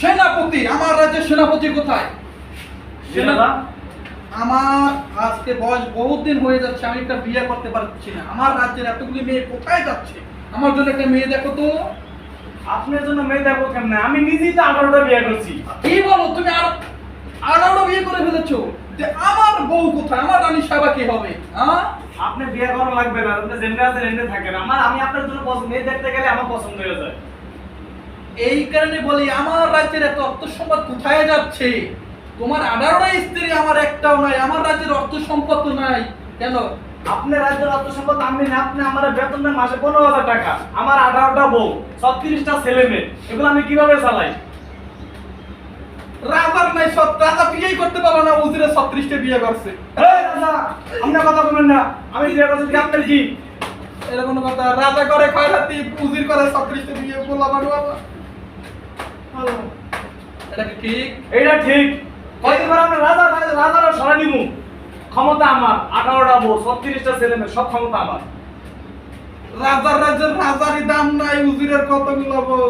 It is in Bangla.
সেনাপতি আমার রাজ্যের সেনাপতি কোথায়? আমার আজকে বয়স বহুত দিন হয়ে যাচ্ছে আমি একটা বিয়ে করতে পারছি না। আমার রাজ্যের এতগুলি মেয়ে কোথায় যাচ্ছে? আমার জন্য একটা মেয়ে দেখো তো। আপনার জন্য মেয়ে দেখো কেমনে? আমি নিজেই তো আঠারোটা বিয়ে করছি। কি বলো তুমি আর আঠারো বিয়ে করে ফেলেছো? যে আমার বউ কোথায়? আমার রানী সাহেবা কি হবে? হ্যাঁ? আপনি বিয়ে করা লাগবে না আপনি যেমনি আছেন এমনি থাকেন। আমার আমি আপনার জন্য পছন্দ মেয়ে দেখতে গেলে আমার পছন্দ হয়ে যায়। এই কারণে বলি আমার রাজ্যের এত অর্থ সম্পদ কোথায় যাচ্ছে? তোমার আঠারোটা স্ত্রী আমার একটাও নাই আমার রাজ্যের অর্থ সম্পদ তো নাই। কেন? আপনার রাজ্যের অর্থ সম্পদ আমি না আপনি আমার বেতন দেন মাসে পনেরো হাজার টাকা। আমার আঠারোটা বউ ছত্রিশটা ছেলে মেয়ে এগুলো আমি কীভাবে চালাই? রাজার নাই রাজা বিয়েই করতে পারল না উজিরে ছত্রিশটা বিয়ে করছে। রাজা আপনার কথা না আমি বিয়ে করছি আপনার কি? এরকম কথা রাজা করে খয়রাতি উজির করে ছত্রিশটা বিয়ে বললাম বাবা। এটা কি ঠিক? এইটা ঠিক। কয়দিন পর আমরা রাজা রাজারা ক্ষমতা আমার আঠারোটা বউ ছত্রিশটা ছেলে মেয়ে সব ক্ষমতা আমার। রাজার রাজ্যের রাজারই দাম নাই উজিরের কতগুলো বউ?